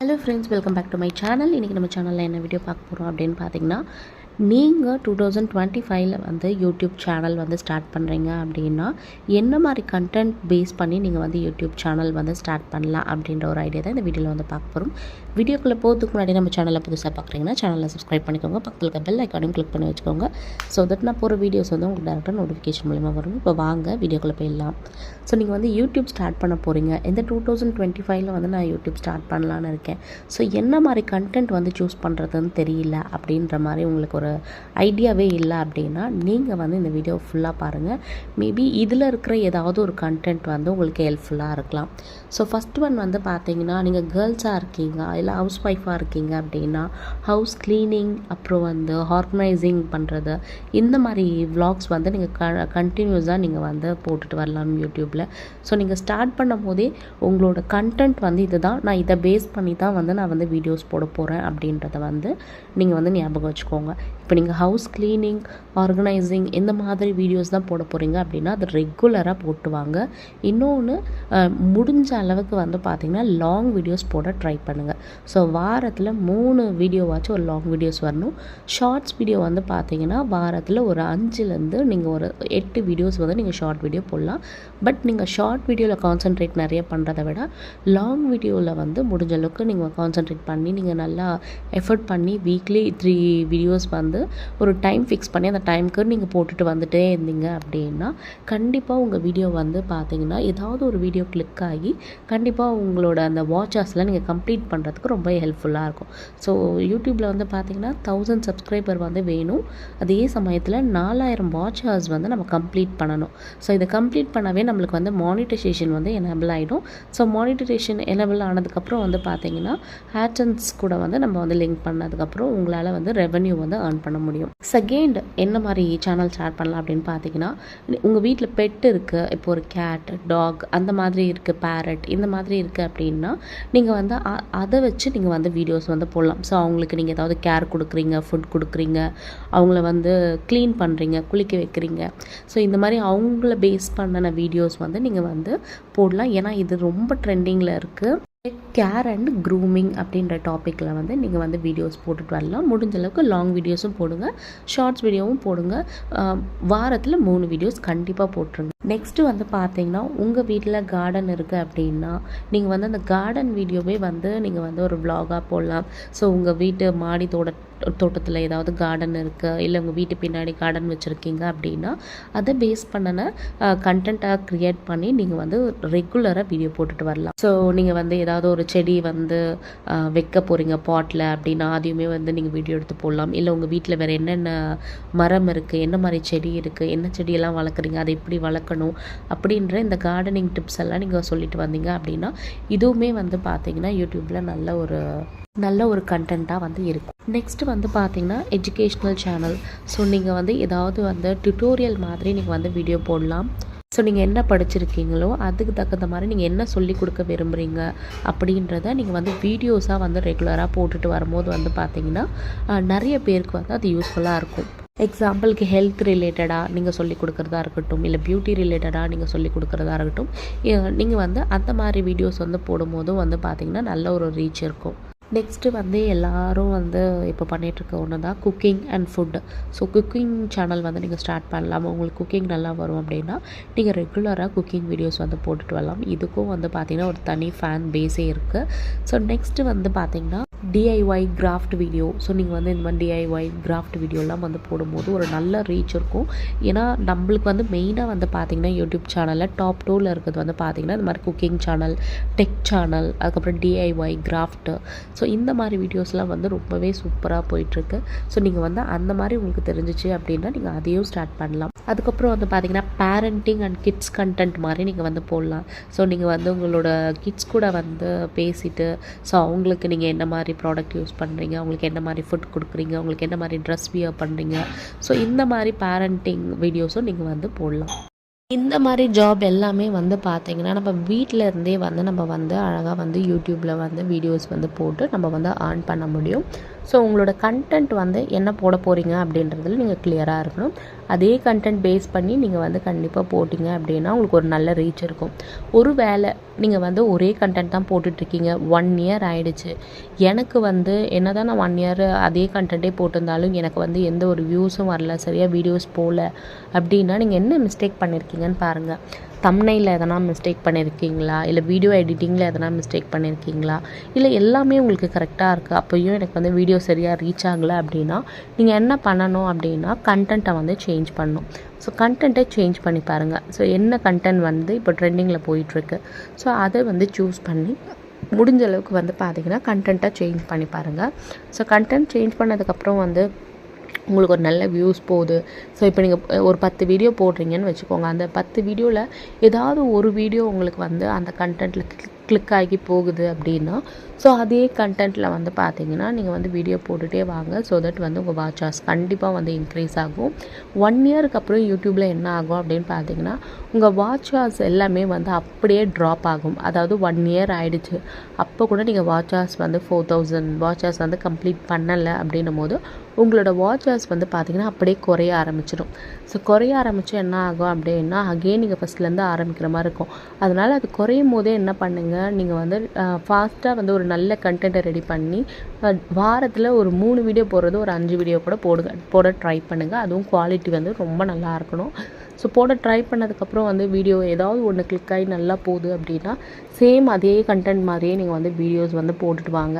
Hello friends welcome back to my channel இன்றைக்கி நம்ம சேனலில் என்ன வீடியோ பார்க்க போகிறோம் அப்படின்னு பார்த்தீங்கன்னா நீங்கள் டூ தௌசண்ட் டுவெண்ட்டி ஃபைவ்ல வந்து யூடியூப் சேனல் வந்து ஸ்டார்ட் பண்ணுறீங்க அப்படின்னா என்ன மாதிரி கண்டென்ட் பேஸ் பண்ணி நீங்கள் வந்து யூடியூப் சேனல் வந்து ஸ்டார்ட் பண்ணலாம் அப்படின்ற ஒரு ஐடியா தான் இந்த வீடியோவில் வந்து பார்க்க போகிறோம் வீடியோக்குள்ளே போகிறதுக்கு முன்னாடி நம்ம சேனலை புதுசாக பார்க்குறீங்கன்னா சேனலில் சப்ஸ்கிரைப் பண்ணிக்கோங்க. பக்கத்தில் இருக்க பெல் ஐக்கானையும் கிளிக் பண்ணி வச்சுக்கோங்க. ஸோ தட் நான் போகிற வீடியோஸ் வந்து உங்களுக்கு டேரெக்டாக நோட்டிஃபிகேஷன் மூலிமா வரும். இப்போ வாங்க வீடியோக்குள்ளே போயிடலாம். ஸோ நீங்கள் வந்து யூடியூப் ஸ்டார்ட் பண்ண போகிறீங்க இந்த டூ தௌசண்ட் டுவெண்ட்டி ஃபைவ்ல வந்து நான் யூடியூப் ஸ்டார்ட் பண்ணலான்னு இருக்கேன். ஸோ என்ன மாதிரி கண்டென்ட் வந்து சூஸ் பண்ணுறதுன்னு தெரியல அப்படின்ற மாதிரி உங்களுக்கு ஒரு ஐடியாவே இல்லை அப்படின்னா நீங்கள் வந்து இந்த வீடியோ ஃபுல்லாக பாருங்கள் மேபி இதில் இருக்கிற ஏதாவது ஒரு கண்டென்ட் வந்து உங்களுக்கு ஹெல்ப்ஃபுல்லாக இருக்கலாம். ஸோ ஃபஸ்ட் ஒன் வந்து பார்த்தீங்கன்னா நீங்கள் கேர்ள்ஸாக இருக்கீங்க இல்லை ஹவுஸ் ஒய்ஃபாக இருக்கீங்க அப்படின்னா ஹவுஸ் க்ளீனிங் அப்புறம் வந்து ஆர்கனைசிங் பண்ணுறது இந்த மாதிரி விலாக்ஸ் வந்து நீங்கள் க கண்டினியூஸாக நீங்கள் வந்து போட்டுட்டு வரலாம் யூடியூப்பில் ஸோ நீங்கள் ஸ்டார்ட் பண்ணும் போதே உங்களோட கண்டென்ட் வந்து இதுதான். நான் இதை பேஸ் பண்ணி தான் வந்து நான் வந்து வீடியோஸ் போட போகிறேன் அப்படின்றத வந்து நீங்கள் வந்து ஞாபகம் வச்சுக்கோங்க. இப்போ நீங்கள் ஹவுஸ் க்ளீனிங் ஆர்கனைசிங் இந்த மாதிரி வீடியோஸ் தான் போட போகிறீங்க அப்படின்னா அது ரெகுலராக போட்டுவாங்க. இன்னொன்று முடிஞ்ச அளவுக்கு வந்து பார்த்திங்கன்னா லாங் வீடியோஸ் போட ட்ரை பண்ணுங்கள் ஸோ வாரத்தில் மூணு வீடியோவாச்சும் ஒரு லாங் வீடியோஸ் வரணும். ஷார்ட்ஸ் வீடியோ வந்து பார்த்தீங்கன்னா வாரத்தில் ஒரு அஞ்சுலேருந்து நீங்கள் ஒரு எட்டு வீடியோஸ் வந்து நீங்கள் ஷார்ட் வீடியோ போடலாம். பட் நீங்கள் ஷார்ட் வீடியோவில் கான்சென்ட்ரேட் நிறைய பண்ணுறதை விட லாங் வீடியோவில் வந்து முடிஞ்ச அளவுக்கு நீங்கள் கான்சென்ட்ரேட் பண்ணி நீங்கள் நல்லா எஃபர்ட் பண்ணி வீக்லி த்ரீ வீடியோஸ் வந்து வந்து ஒரு டைம் ஃபிக்ஸ் பண்ணி அந்த டைமுக்கு நீங்கள் போட்டுட்டு வந்துட்டே இருந்தீங்க அப்படின்னா கண்டிப்பாக உங்கள் வீடியோ வந்து பார்த்தீங்கன்னா ஏதாவது ஒரு வீடியோ கிளிக் ஆகி கண்டிப்பாக உங்களோட அந்த வாட்சர்ஸில் நீங்கள் கம்ப்ளீட் பண்ணுறதுக்கு ரொம்ப ஹெல்ப்ஃபுல்லாக இருக்கும். ஸோ யூடியூப்பில் வந்து பார்த்தீங்கன்னா தௌசண்ட் சப்ஸ்கிரைபர் வந்து வேணும். அதே சமயத்தில் நாலாயிரம் வாட்சர்ஸ் வந்து நம்ம கம்ப்ளீட் பண்ணணும். ஸோ இதை கம்ப்ளீட் பண்ணவே நம்மளுக்கு வந்து மானிட்டைசேஷன் வந்து எனபிள் ஆகிடும் ஸோ மானிட்டைசேஷன் எனபிள் ஆனதுக்கப்புறம் வந்து பார்த்தீங்கன்னா ஹேட்சன்ஸ் கூட வந்து நம்ம வந்து லிங்க் பண்ணதுக்கப்புறம் உங்களால் வந்து ரெவன்யூ வந்து ஏர்ன் பண்ண முடியும். செகண்ட் என்ன மாதிரி சேனல் ஸ்டார்ட் பண்ணலாம் அப்படின்னு பார்த்தீங்கன்னா உங்கள் வீட்டில் பெட் இருக்குது இப்போ ஒரு கேட் டாக் அந்த மாதிரி இருக்குது பேரட் இந்த மாதிரி இருக்குது அப்படின்னா நீங்கள் வந்து அ- அதை வச்சு நீங்கள் வந்து வீடியோஸ் வந்து போடலாம். ஸோ அவங்களுக்கு நீங்கள் ஏதாவது கேர் கொடுக்குறீங்க ஃபுட் கொடுக்குறீங்க அவங்கள வந்து க்ளீன் பண்ணுறீங்க குளிக்க வைக்கிறீங்க. ஸோ இந்த மாதிரி அவங்கள பேஸ் பண்ணின வீடியோஸ் வந்து நீங்கள் வந்து போடலாம். ஏன்னா இது ரொம்ப ட்ரெண்டிங்கில் இருக்குது கேர் அண்ட் க்ரூமிங் அப்படின்ற டாப்பிக்கில் வந்து நீங்கள் வந்து வீடியோஸ் போட்டுட்டு வரலாம். முடிஞ்ச அளவுக்கு லாங் வீடியோஸும் போடுங்க. ஷார்ட்ஸ் வீடியோவும் போடுங்க. வாரத்தில் மூணு வீடியோஸ் கண்டிப்பாக போட்டுருங்க. நெக்ஸ்ட்டு வந்து பார்த்தீங்கன்னா உங்கள் வீட்டில் கார்டன் இருக்குது அப்படின்னா நீங்கள் வந்து அந்த கார்டன் வீடியோவே வந்து நீங்கள் வந்து ஒரு vlog-ஆ போடலாம். ஸோ உங்கள் வீட்டு மாடி தோட்ட தோட்டத்தில் ஏதாவது கார்டன் இருக்குது இல்லை உங்கள் வீட்டு பின்னாடி கார்டன் வச்சுருக்கீங்க அப்படின்னா அதை பேஸ் பண்ணின கண்டென்ட்டாக க்ரியேட் பண்ணி நீங்கள் வந்து ரெகுலராக வீடியோ போட்டுட்டு வரலாம். ஸோ நீங்கள் வந்து ஏதாவது ஒரு செடி வந்து வைக்க போகிறீங்க பாட்டில் அப்படின்னா அதையுமே வந்து நீங்கள் வீடியோ எடுத்து போடலாம். இல்லை உங்கள் வீட்டில் வேறு என்னென்ன மரம் இருக்குது என்ன மாதிரி செடி இருக்குது என்ன செடியெல்லாம் வளர்க்குறீங்க? அதை எப்படி வளர்க்கணும்? அப்படின்ற இந்த கார்டனிங் டிப்ஸ் எல்லாம் நீங்கள் சொல்லிட்டு வந்தீங்க அப்படின்னா இதுவுமே வந்து பார்த்தீங்கன்னா யூடியூப்பில் நல்ல ஒரு நல்ல ஒரு கண்டென்ட்டாக வந்து இருக்கும். நெக்ஸ்ட் வந்து பார்த்திங்கன்னா எஜுகேஷ்னல் சேனல் ஸோ நீங்கள் வந்து ஏதாவது வந்து டியூட்டோரியல் மாதிரி நீங்கள் வந்து வீடியோ போடலாம். ஸோ நீங்கள் என்ன படிச்சிருக்கீங்களோ அதுக்கு தகுந்த மாதிரி நீங்கள் என்ன சொல்லி கொடுக்க விரும்புகிறீங்க அப்படின்றத நீங்கள் வந்து வீடியோஸாக வந்து ரெகுலராக போட்டுட்டு வரும்போது வந்து பார்த்தீங்கன்னா நிறைய பேருக்கு வந்து அது யூஸ்ஃபுல்லாக இருக்கும். எக்ஸாம்பிளுக்கு ஹெல்த் ரிலேட்டடாக நீங்கள் சொல்லி கொடுக்குறதா இருக்கட்டும் இல்லை பியூட்டி ரிலேட்டடாக நீங்கள் சொல்லி கொடுக்குறதா இருக்கட்டும் நீங்கள் வந்து அந்த மாதிரி வீடியோஸ் வந்து போடும்போதும் வந்து பார்த்திங்கன்னா நல்ல ஒரு ரீச் இருக்கும். நெக்ஸ்ட்டு வந்து எல்லாரும் வந்து இப்போ பண்ணிகிட்ருக்க ஒன்று தான் cooking and food so cooking channel வந்து நீங்கள் ஸ்டார்ட் பண்ணலாம். உங்களுக்கு குக்கிங் நல்லா வரும் அப்படின்னா நீங்கள் ரெகுலராக குக்கிங் வீடியோஸ் வந்து போட்டுட்டு வரலாம். இதுக்கும் வந்து பார்த்திங்கன்னா ஒரு தனி ஃபேன் பேஸே இருக்குது ஸோ நெக்ஸ்ட்டு வந்து பார்த்திங்கன்னா டிஐஒய் கிராஃப்ட் வீடியோ ஸோ நீங்கள் வந்து இந்த மாதிரி டிஐஒய் கிராஃப்ட் வீடியோலாம் வந்து போடும்போது ஒரு நல்ல ரீச் இருக்கும். ஏன்னா நம்மளுக்கு வந்து மெயினாக வந்து பார்த்திங்கன்னா யூடியூப் சேனலில் டாப் டூவில் இருக்கிறது வந்து பார்த்திங்கன்னா இந்த மாதிரி குக்கிங் சேனல் டெக் சேனல் அதுக்கப்புறம் டிஐஒய் கிராஃப்ட்டு ஸோ இந்த மாதிரி வீடியோஸ்லாம் வந்து ரொம்பவே சூப்பராக போயிட்டுருக்கு. ஸோ நீங்கள் வந்து அந்த மாதிரி உங்களுக்கு தெரிஞ்சிச்சு அப்படின்னா நீங்கள் அதையும் ஸ்டார்ட் பண்ணலாம். அதுக்கப்புறம் வந்து பார்த்தீங்கன்னா பேரண்டிங் அண்ட் கிட்ஸ் கண்டென்ட் மாதிரி நீங்கள் வந்து போடலாம். ஸோ நீங்கள் வந்து உங்களோட கிட்ஸ் கூட வந்து பேசிவிட்டு ஸோ அவங்களுக்கு நீங்கள் என்ன மாதிரி ப்ராடக்ட் யூஸ் பண்ணுறீங்க அவங்களுக்கு என்ன மாதிரி ஃபுட் கொடுக்குறீங்க அவங்களுக்கு என்ன மாதிரி ட்ரெஸ் வியர் பண்ணுறீங்க ஸோ இந்த மாதிரி பேரண்டிங் வீடியோஸும் நீங்கள் வந்து போடலாம். இந்த மாதிரி ஜாப் எல்லாமே வந்து பார்த்தீங்கன்னா நம்ம வீட்டில் இருந்தே வந்து நம்ம வந்து அழகாக வந்து யூடியூப்பில் வந்து வீடியோஸ் வந்து போட்டு நம்ம வந்து ஏர்ன் பண்ண முடியும். ஸோ உங்களோட கண்டென்ட் வந்து என்ன போட போகிறீங்க அப்படின்றதுல நீங்கள் கிளியராக இருக்கணும். அதே கண்டென்ட் பேஸ் பண்ணி நீங்கள் வந்து கண்டிப்பாக போட்டிங்க அப்படின்னா உங்களுக்கு ஒரு நல்ல ரீச் இருக்கும். ஒரு வேளை நீங்கள் வந்து ஒரே கண்டென்ட் தான் போட்டுட்ருக்கீங்க ஒன் இயர் ஆயிடுச்சு. எனக்கு வந்து என்ன தான் நான் ஒன் இயர் அதே கண்டென்ட்டே போட்டிருந்தாலும் எனக்கு வந்து எந்த ஒரு வியூஸும் வரல சரியாக வீடியோஸ் போகல அப்படின்னா நீங்கள் என்ன மிஸ்டேக் பண்ணியிருக்கீங்கன்னு பாருங்கள் தம்னையில் எதனா மிஸ்டேக் பண்ணியிருக்கீங்களா இல்லை வீடியோ எடிட்டிங்கில் எதனா மிஸ்டேக் பண்ணியிருக்கீங்களா இல்லை எல்லாமே உங்களுக்கு கரெக்டாக இருக்குது அப்போயும் எனக்கு வந்து வீடியோ சரியாக ரீச் ஆகலை அப்படின்னா நீங்கள் என்ன பண்ணணும் அப்படின்னா கண்டென்ட்டை வந்து சேஞ்ச் பண்ணணும். ஸோ கண்டென்ட்டை சேஞ்ச் பண்ணி பாருங்கள் ஸோ என்ன கண்டென்ட் வந்து இப்போ ட்ரெண்டிங்கில் போயிட்டுருக்கு. ஸோ அதை வந்து சூஸ் பண்ணி முடிஞ்ச அளவுக்கு வந்து பார்த்தீங்கன்னா கண்டென்ட்டாக சேஞ்ச் பண்ணி பாருங்கள் ஸோ கண்டென்ட் சேஞ்ச் பண்ணதுக்கப்புறம் வந்து உங்களுக்கு ஒரு நல்ல வியூஸ் போகுது. ஸோ இப்போ நீங்கள் ஒரு பத்து வீடியோ போடுறீங்கன்னு வச்சுக்கோங்க. அந்த பத்து வீடியோவில் ஏதாவது ஒரு வீடியோ உங்களுக்கு வந்து அந்த கண்டென்ட்டில் கிளிக் ஆகி போகுது அப்படின்னா ஸோ அதே கண்டென்ட்டில் வந்து பார்த்தீங்கன்னா நீங்கள் வந்து வீடியோ போட்டுகிட்டே வாங்க. ஸோ தட் வந்து உங்கள் வாட்ச் ஹார்ஸ் கண்டிப்பாக வந்து இன்க்ரீஸ் ஆகும். ஒன் இயருக்கு அப்புறம் யூடியூப்பில் என்ன ஆகும் அப்படின்னு பார்த்தீங்கன்னா உங்கள் வாட்ச் ஹார்ஸ் எல்லாமே வந்து அப்படியே ட்ராப் ஆகும். அதாவது ஒன் இயர் ஆகிடுச்சு அப்போ கூட நீங்கள் வாட்ச் ஹார்ஸ் வந்து ஃபோர் தௌசண்ட் வாட்ச் ஹார்ஸ் வந்து கம்ப்ளீட் பண்ணலை அப்படின்னும் போது உங்களோட வாட்ச் ஹார்ஸ் வந்து பார்த்திங்கன்னா அப்படியே குறைய ஆரம்பிச்சிடும். ஸோ குறைய ஆரம்பித்து என்ன ஆகும் அப்படின்னா அகெயின் நீங்கள் ஃபஸ்ட்லேருந்து ஆரம்பிக்கிற மாதிரி இருக்கும். அதனால் அது குறையும் போதே என்ன பண்ணுங்கள் நீங்கள் வந்து ஃபாஸ்ட்டாக வந்து ஒரு நல்ல கண்டென்ட்டை ரெடி பண்ணி வாரத்தில் ஒரு மூணு வீடியோ போடுறது ஒரு அஞ்சு வீடியோ கூட போடுங்க போட ட்ரை பண்ணுங்கள் அதுவும் குவாலிட்டி வந்து ரொம்ப நல்லா இருக்கணும். ஸோ போட ட்ரை பண்ணதுக்கப்புறம் வந்து வீடியோ ஏதாவது ஒன்று கிளிக் ஆகி நல்லா போகுது அப்படின்னா சேம் அதே கண்டென்ட் மாதிரியே நீங்கள் வந்து வீடியோஸ் வந்து போட்டுட்டு வாங்க.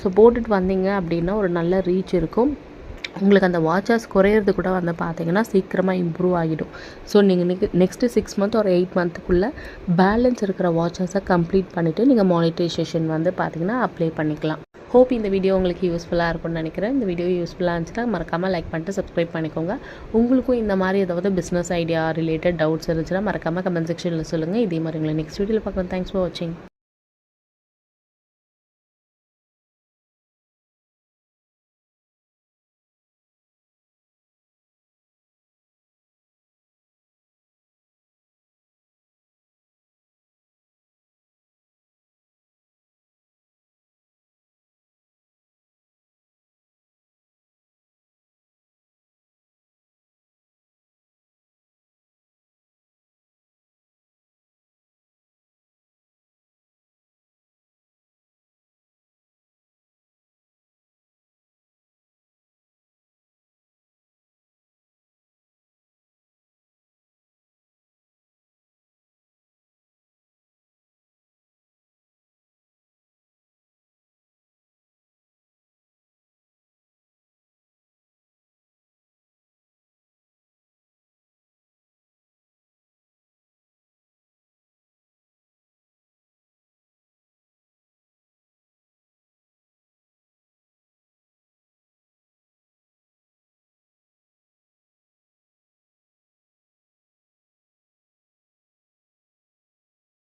ஸோ போட்டுட்டு வந்தீங்க அப்படின்னா ஒரு நல்ல ரீச் இருக்கும். உங்களுக்கு அந்த வாட்சஸ் குறையிறது கூட வந்து பார்த்தீங்கன்னா சீக்கிரமாக இம்ப்ரூவ் ஆகிடும். ஸோ நீங்கள் நெக் நெக்ஸ்ட்டு சிக்ஸ் மந்த் ஒரு எயிட் மந்த்துக்குள்ளே பேலன்ஸ் இருக்கிற வாட்சஸை கம்ப்ளீட் பண்ணிவிட்டு நீங்கள் மானிட்டைசேஷன் வந்து பார்த்தீங்கன்னா அப்ளை பண்ணிக்கலாம். ஹோப் இந்த வீடியோ உங்களுக்கு யூஸ்ஃபுல்லாக இருக்கும்னு நினைக்கிறேன். இந்த வீடியோ யூஸ்ஃபுல்லாக இருந்துச்சுன்னா மறக்காமல் லைக் பண்ணிட்டு சப்ஸ்கிரைப் பண்ணிக்கோங்க. உங்களுக்கும் இந்த மாதிரி ஏதாவது பிஸ்னஸ் ஐடியா ரிலேட்டட் டவுட்ஸ் இருந்துச்சுன்னா மறக்காமல் கமெண்ட் செக்ஷனில் சொல்லுங்கள் இதே மாதிரி உங்களை நெக்ஸ்ட் வீடியோவில் பார்க்கலாம். தேங்க்ஸ் ஃபார் வாட்சிங்